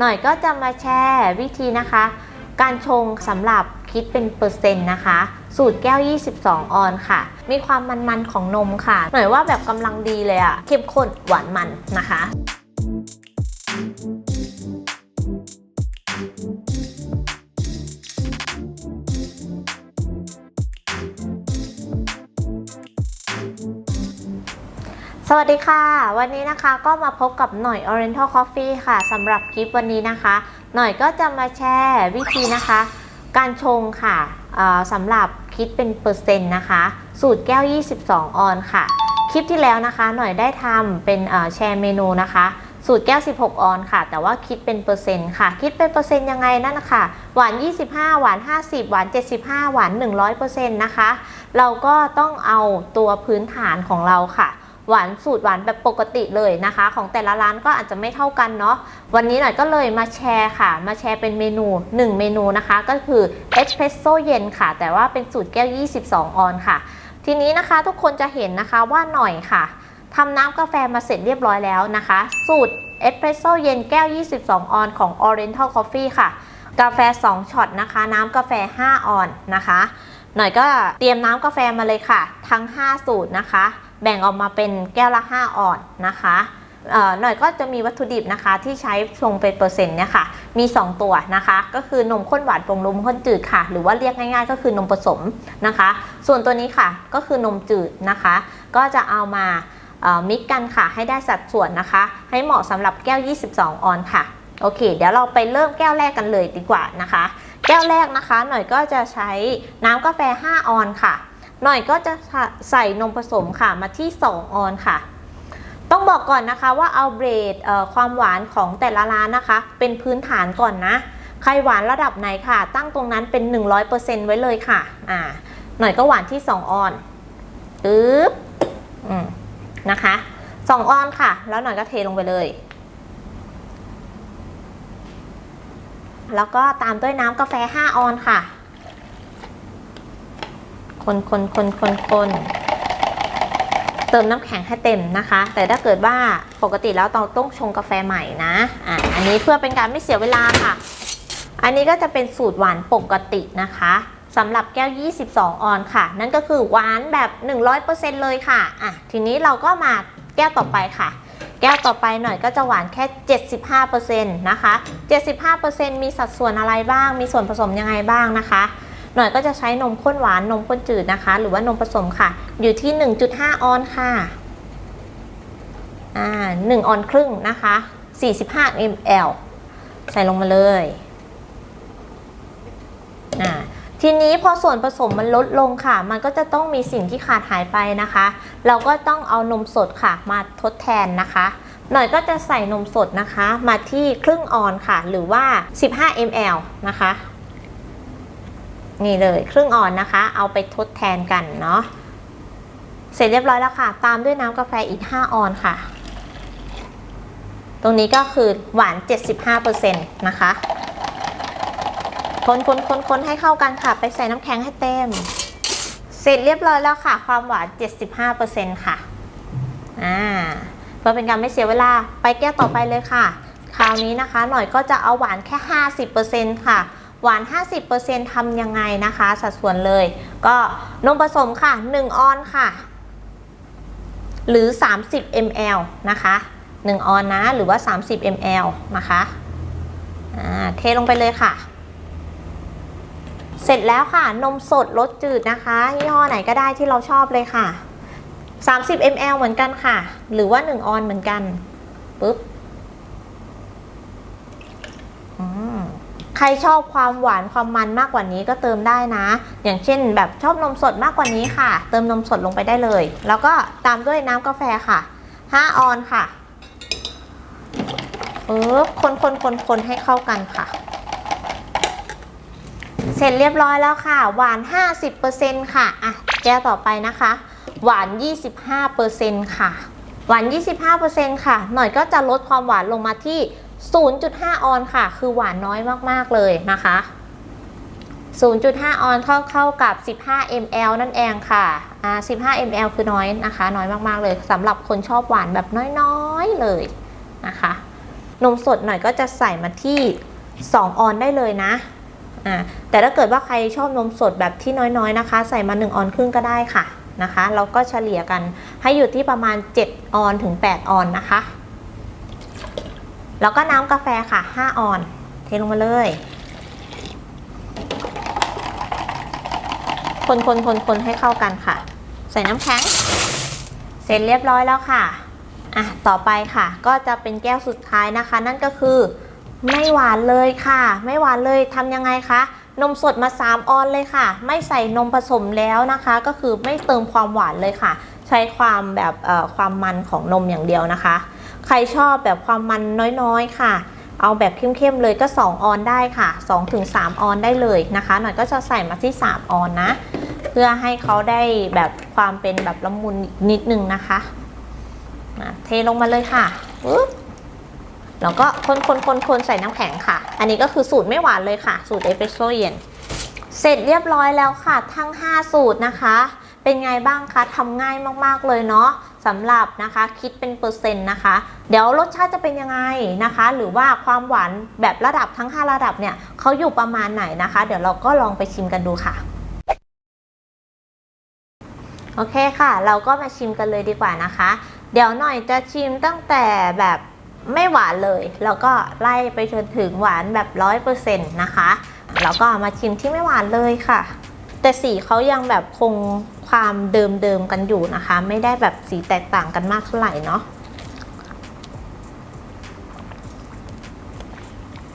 หน่อยก็จะมาแชร์วิธีนะคะ การชงสำหรับคิดเป็นเปอร์เซ็นต์นะคะ สูตรแก้ว 22 ออนค่ะ มีความมันๆของนมค่ะ หน่อยว่าแบบกำลังดีเลยอะเข้มข้นหวานมันนะคะ สวัสดีค่ะ วันนี้นะคะก็มาพบกับหน่อย Oriental Coffee ค่ะสำหรับคลิปวันนี้นะคะ หน่อยก็จะมาแชร์วิธีนะคะ การชงค่ะสำหรับคิดเป็นเปอร์เซ็นต์นะคะ สูตรแก้ว 22 ออนค่ะ คลิปที่แล้วนะคะ หน่อยได้ทำเป็นแชร์เมนูนะคะ สูตรแก้ว 16 ออนค่ะ แต่ว่าคิดเป็นเปอร์เซ็นต์ค่ะ คิดเป็นเปอร์เซ็นต์ยังไงนั่นนะคะหวาน 25 หวาน 50 หวาน 75 หวาน 100%นะคะ เราก็ต้องเอาตัวพื้นฐานของเราค่ะ หวานสูตรหวานแบบปกติเลยนะคะ ของแต่ละร้านก็อาจจะไม่เท่ากันเนาะวันนี้หน่อยก็เลยมาแชร์ค่ะ มาแชร์เป็นเมนู 1 เมนูนะคะ ก็คือเอสเพรสโซเย็นค่ะ แต่ว่าเป็นสูตรแก้ว 22 ออนค่ะ ทีนี้นะคะทุกคนจะเห็นนะคะว่าหน่อยค่ะทำน้ำกาแฟมาเสร็จเรียบร้อยแล้วนะคะ สูตรเอสเพรสโซเย็นแก้ว 22 ออนของ Oriental Coffee ค่ะ กาแฟ 2ช็อตนะคะ น้ำกาแฟ 5 ออนนะคะ หน่อยก็เตรียมน้ำกาแฟมาเลยค่ะ ทั้ง 5 สูตรนะคะ แบ่งออกมาเป็นแก้วละ 5 ออนนะคะหน่อยก็จะมีวัตถุดิบนะคะที่ใช้ชงเป็นเปอร์เซ็นต์เนี่ยค่ะมี 2 ตัวนะคะ ก็คือนมข้นหวานปรุงนมข้นจืดค่ะ หรือว่าเรียกง่ายๆ ก็คือนมผสมนะคะ ส่วนตัวนี้ค่ะก็คือนมจืดนะคะ ก็จะเอามามิกกันค่ะให้ได้สัดส่วนนะคะ ให้เหมาะสำหรับแก้ว 22 ออนค่ะโอเค เดี๋ยวเราไปเริ่มแก้วแรกกันเลยดีกว่านะคะ แก้วแรกนะคะ หน่อยก็จะใช้น้ำกาแฟ 5 ออนค่ะ หน่อยก็จะใส่นมผสมค่ะมาที่ 2 ออนค่ะ ต้องบอกก่อนนะคะว่าเอาเบรดความหวานของแต่ละร้านนะคะ เป็นพื้นฐานก่อนนะ ใครหวานระดับไหนค่ะ ตั้งตรงนั้นเป็น 100%ไว้เลยค่ะอ่าหน่อยก็หวานที่ 2 ออนปึ๊บอืมนะคะ2ออนค่ะ แล้วหน่อยก็เทลงไปเลย แล้วก็ตามด้วยน้ำกาแฟ 5 ออนค่ะ คนคนคนคนคนเติมน้ำแข็งให้เต็มนะคะ แต่ถ้าเกิดว่าปกติแล้วเราต้องชงกาแฟใหม่นะอะอันนี้เพื่อเป็นการไม่เสียเวลาค่ะ อันนี้ก็จะเป็นสูตรหวานปกตินะคะสำหรับแก้ว 22 ออนค่ะ นั่นก็คือหวานแบบ 100%เลยค่ะอะ ทีนี้เราก็มาแก้วต่อไปค่ะ แก้วต่อไปหน่อยก็จะหวานแค่ 75%นะคะ 75%มีสัดส่วนอะไรบ้าง มีส่วนผสมยังไงบ้างนะคะ หน่อยก็จะใช้นมข้นหวานนมข้นจืดนะคะ หรือว่านมผสมค่ะ อยู่ที่ 1.5 ออนค่ะอ่า1ออนครึ่งนะคะ 45 ml ใส่ลงมาเลยอ่าทีนี้พอส่วนผสมมันลดลงค่ะ มันก็จะต้องมีสิ่งที่ขาดหายไปนะคะ เราก็ต้องเอานมสดค่ะ มาทดแทนนะคะ หน่อยก็จะใส่นมสดนะคะ มาที่ครึ่งออนค่ะ หรือว่า 15 ml นะคะ นี่เลยครึ่งออนนะคะ เอาไปทดแทนกันเนาะเสร็จเรียบร้อยแล้วค่ะ ตามด้วยน้ำกาแฟอีก 5 ออนค่ะ ตรงนี้ก็คือหวาน 75%นะคะ คนคนคนคนให้เข้ากันค่ะ ไปใส่น้ำแข็งให้เต็ม เสร็จเรียบร้อยแล้วค่ะ ความหวาน 75%ค่ะ อ่า เพื่อเป็นการไม่เสียเวลา ไปแก้ต่อไปเลยค่ะ คราวนี้นะคะ หน่อยก็จะเอาหวานแค่ 50%ค่ะ หวาน 50%ทำยังไงนะคะ สัดส่วนเลย ก็นมผสมค่ะ 1 ออนค่ะ หรือ 30 ml นะคะ 1 ออนนะ หรือว่า 30 ml นะคะเทลงไปเลยค่ะ เสร็จแล้วค่ะ นมสดรสจืดนะคะยี่ห้อไหนก็ได้ที่เราชอบเลยค่ะ 30 ml เหมือนกันค่ะ หรือว่า 1 ออนเหมือนกันปึ๊บอืม ใครชอบความหวานความมันมากกว่านี้ก็เติมได้นะ อย่างเช่น แบบชอบนมสดมากกว่านี้ค่ะ เติมนมสดลงไปได้เลย แล้วก็ตามด้วยน้ำกาแฟค่ะ 5 ออนค่ะปึ๊บคนคนคนคนให้เข้ากันค่ะ เสร็จเรียบร้อยแล้วค่ะ หวาน 50%ค่ะ อะ แก้วต่อไปนะคะ หวาน 25%ค่ะ หวาน 25%ค่ะ หน่อยก็จะลดความหวานลงมาที่ 0.5 ออนค่ะ คือหวานน้อยมากๆเลยนะคะ 0.5 ออนเท่าเข้ากับ 15 ml นั่นเองค่ะอ่า15 ml คือน้อยนะคะ น้อยมากๆเลยสำหรับคนชอบหวานแบบน้อยๆเลยนะคะ นมสดหน่อยก็จะใส่มาที่ 2 ออนได้เลยนะอ่าแต่ถ้าเกิดว่าใครชอบนมสดแบบที่น้อยๆนะคะ ใส่มา 1 ออนครึ่งก็ได้ค่ะนะคะ เราก็เฉลี่ยกันให้อยู่ที่ประมาณ 7 ออนถึง 8 ออนนะคะ แล้วก็น้ำกาแฟค่ะ 5 ออน เทลงมาเลย คนคนคนคนให้เข้ากันค่ะ ใส่น้ำแข็ง เสร็จเรียบร้อยแล้วค่ะ อะ ต่อไปค่ะ ก็จะเป็นแก้วสุดท้ายนะคะ นั่นก็คือ ไม่หวานเลยค่ะ ไม่หวานเลยทำยังไงคะนมสดมา 3 ออนเลยค่ะ ไม่ใส่นมผสมแล้วนะคะ ก็คือไม่เติมความหวานเลยค่ะ ใช้ความแบบความมันของนมอย่างเดียวนะคะ ใครชอบแบบความมันน้อยๆค่ะ เอาแบบเข้มๆเลยก็ 2 ออนได้ค่ะ 2-3 ออนได้เลยนะคะ หน่อยก็จะใส่มาที่ 3 ออนนะ เพื่อให้เขาได้แบบความเป็นแบบละมุนนิดนึงนะคะเทลงมาเลยค่ะปึ๊บแล้วก็คนคนคนคนใส่น้ำแข็งค่ะ อันนี้ก็คือสูตรไม่หวานเลยค่ะ สูตรเอสเปรสโซ่เย็น เสร็จเรียบร้อยแล้วค่ะ ทั้ง 5 สูตรนะคะ เป็นไงบ้างคะทำง่ายมากๆเลยเนาะ สำหรับนะคะคิดเป็นเปอร์เซ็นต์นะคะ เดี๋ยวรสชาติจะเป็นยังไงนะคะ หรือว่าความหวานแบบระดับทั้ง 5 ระดับเนี่ยเขาอยู่ประมาณไหนนะคะ เดี๋ยวเราก็ลองไปชิมกันดูค่ะโอเคค่ะ เราก็มาชิมกันเลยดีกว่านะคะ เดี๋ยวหน่อยจะชิมตั้งแต่แบบไม่หวานเลย แล้วก็ไล่ไปจนถึงหวานแบบร้อยเปอร์เซ็นต์นะคะ แล้วก็มาชิมที่ไม่หวานเลยค่ะ แต่สีเขายังแบบคง ความเดิมๆกันอยู่นะคะ ไม่ได้แบบสีแตกต่างกันมากเท่าไหร่เนาะ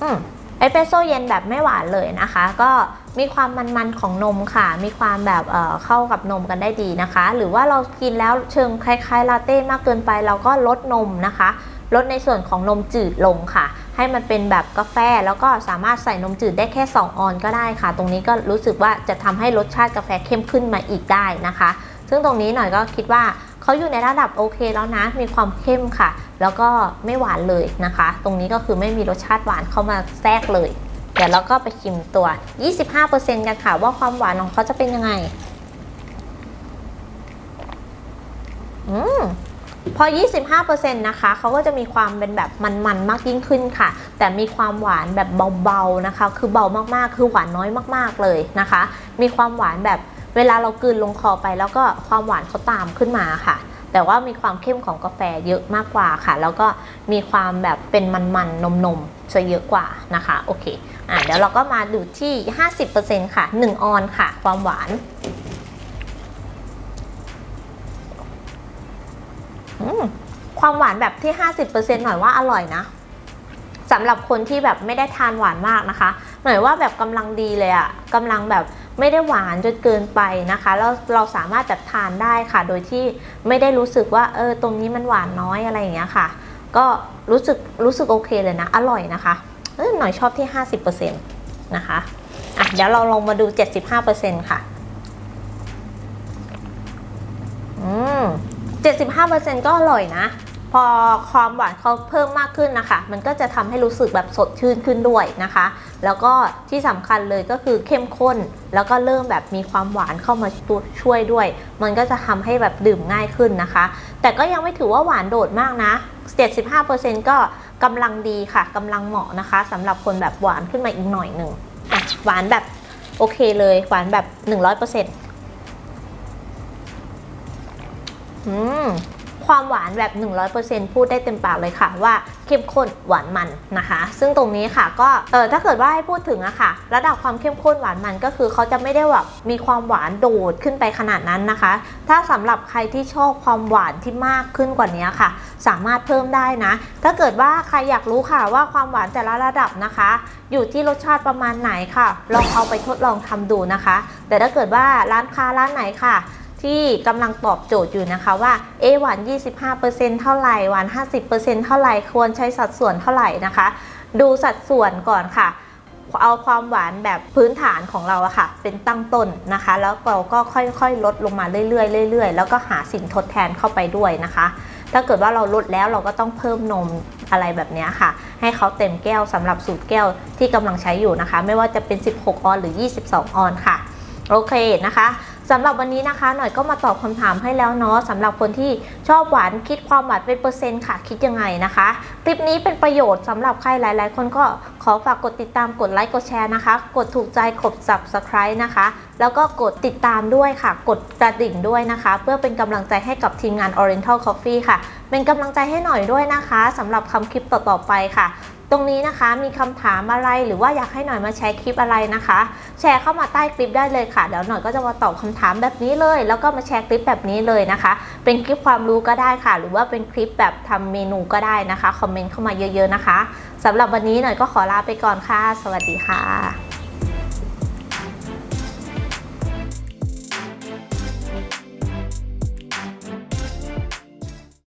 อืมเอสเปรสโซ่เย็นแบบไม่หวานเลยนะคะ ก็มีความมันๆของนมค่ะ มีความแบบเเข้ากับนมกันได้ดีนะคะ หรือว่าเรากินแล้วเชิงคล้ายๆลาเต้มากเกินไปเราก็ลดนมนะคะ ลดในส่วนของนมจืดลงค่ะ ให้มันเป็นแบบกาแฟแล้วก็สามารถใส่นมจืดได้แค่ 2 ออนก็ได้ค่ะ ตรงนี้ก็รู้สึกว่าจะทำให้รสชาติกาแฟเข้มขึ้นมาอีกได้นะคะ ซึ่งตรงนี้หน่อยก็คิดว่าเขาอยู่ในระดับโอเคแล้วนะ มีความเข้มค่ะ แล้วก็ไม่หวานเลยนะคะ ตรงนี้ก็คือไม่มีรสชาติหวานเข้ามาแทรกเลย เดี๋ยวเราก็ไปชิมตัว 25%กันค่ะ ว่าความหวานของเขาจะเป็นยังไง อืม พอ 25%นะคะเขาก็จะมีความเป็นแบบมันๆ มากยิ่งขึ้นค่ะ แต่มีความหวานแบบเบาๆนะคะ คือเบามากๆ คือหวานน้อยมากๆเลยนะคะ มีความหวานแบบเวลาเรากลืนลงคอไป แล้วก็ความหวานเขาตามขึ้นมาค่ะ แต่ว่ามีความเข้มของกาแฟเยอะมากกว่าค่ะ แล้วก็มีความแบบเป็นมันๆ นมๆจะเยอะกว่านะคะ โอเค อะเดี๋ยวเราก็มาดูที่ 50%ค่ะ 1 ออนค่ะ ความหวาน ความหวานแบบที่ 50%หน่อยว่าอร่อยนะสำหรับคนที่แบบไม่ได้ทานหวานมากนะคะ หน่อยว่าแบบกำลังดีเลยอะกำลังแบบไม่ได้หวานจนเกินไปนะคะแล้วเราสามารถแบบทานได้ค่ะ โดยที่ไม่ได้รู้สึกว่าเออตรงนี้มันหวานน้อยอะไรอย่างเงี้ยค่ะ ก็รู้สึกรู้สึกโอเคเลยนะ อร่อยนะคะเออหน่อยชอบที่ 50%นะคะอะเดี๋ยวเราลองมาดู 75%ค่ะอืม 75%ก็อร่อยนะ พอความหวานเขาเพิ่มมากขึ้นนะคะ มันก็จะทำให้รู้สึกแบบสดชื่นขึ้นด้วยนะคะ แล้วก็ที่สำคัญเลยก็คือเข้มข้น แล้วก็เริ่มแบบมีความหวานเข้ามาตัวช่วยด้วย มันก็จะทำให้แบบดื่มง่ายขึ้นนะคะ แต่ก็ยังไม่ถือว่าหวานโดดมากนะ 75%ก็กำลังดีค่ะกำลังเหมาะนะคะสำหรับคนแบบหวานขึ้นมาอีกหน่อยหนึ่งหวานแบบโอเคเลยหวานแบบ 100%อืม ความหวานแบบ 100%พูดได้เต็มปากเลยค่ะว่าเข้มข้นหวานมันนะคะ ซึ่งตรงนี้ค่ะก็เออถ้าเกิดว่าให้พูดถึงอะค่ะ ระดับความเข้มข้นหวานมันก็คือเขาจะไม่ได้แบบมีความหวานโดดขึ้นไปขนาดนั้นนะคะ ถ้าสำหรับใครที่ชอบความหวานที่มากขึ้นกว่านี้ค่ะ สามารถเพิ่มได้นะ ถ้าเกิดว่าใครอยากรู้ค่ะว่าความหวานแต่ละระดับนะคะ อยู่ที่รสชาติประมาณไหนค่ะ ลองเอาไปทดลองทำดูนะคะ แต่ถ้าเกิดว่าร้านค้าร้านไหนค่ะ ที่กำลังตอบโจทย์อยู่นะคะว่าเอหวาน 25%เท่าไหร่หวาน 50%เท่าไหร่ควรใช้สัดส่วนเท่าไหร่นะคะ ดูสัดส่วนก่อนค่ะ เอาความหวานแบบพื้นฐานของเราอะค่ะ เป็นตั้งต้นนะคะ แล้วเราก็ค่อยๆ ลดลงมาเรื่อยๆเรื่อยๆ แล้วก็หาสิ่งทดแทนเข้าไปด้วยนะคะ ถ้าเกิดว่าเราลดแล้วเราก็ต้องเพิ่มนมอะไรแบบนี้ค่ะ ให้เขาเต็มแก้วสำหรับสูตรแก้วที่กำลังใช้อยู่นะคะ ไม่ว่าจะเป็น 16 ออนหรือ 22 ออนค่ะ โอเคนะคะ สำหรับวันนี้นะคะ หน่อยก็มาตอบคำถามให้แล้วเนาะสำหรับคนที่ชอบหวานคิดความหวานเป็นเปอร์เซ็นต์ค่ะคิดยังไงนะคะ คลิปนี้เป็นประโยชน์สำหรับใครหลาย ๆ คนก็ขอฝากกดติดตามกดไลค์กดแชร์นะคะ กดถูกใจกด subscribe นะคะ แล้วก็กดติดตามด้วยค่ะ กดกระดิ่งด้วยนะคะ เพื่อเป็นกำลังใจให้กับทีมงาน Oriental Coffee ค่ะ เป็นกำลังใจให้หน่อยด้วยนะคะสำหรับคำคลิปต่อ ๆ ไปค่ะ ตรงนี้นะคะมีคำถามอะไรหรือว่าอยากให้หน่อยมาแชร์คลิปอะไรนะคะ แชร์เข้ามาใต้คลิปได้เลยค่ะเดี๋ยวหน่อยก็จะมาตอบคำถามแบบนี้เลย แล้วก็มาแชร์คลิปแบบนี้เลยนะคะ เป็นคลิปความรู้ก็ได้ค่ะ หรือว่าเป็นคลิปแบบทำเมนูก็ได้นะคะคอมเมนต์เข้ามาเยอะ ๆนะคะสำหรับวันนี้หน่อยก็ขอลาไปก่อนค่ะ สวัสดีค่ะ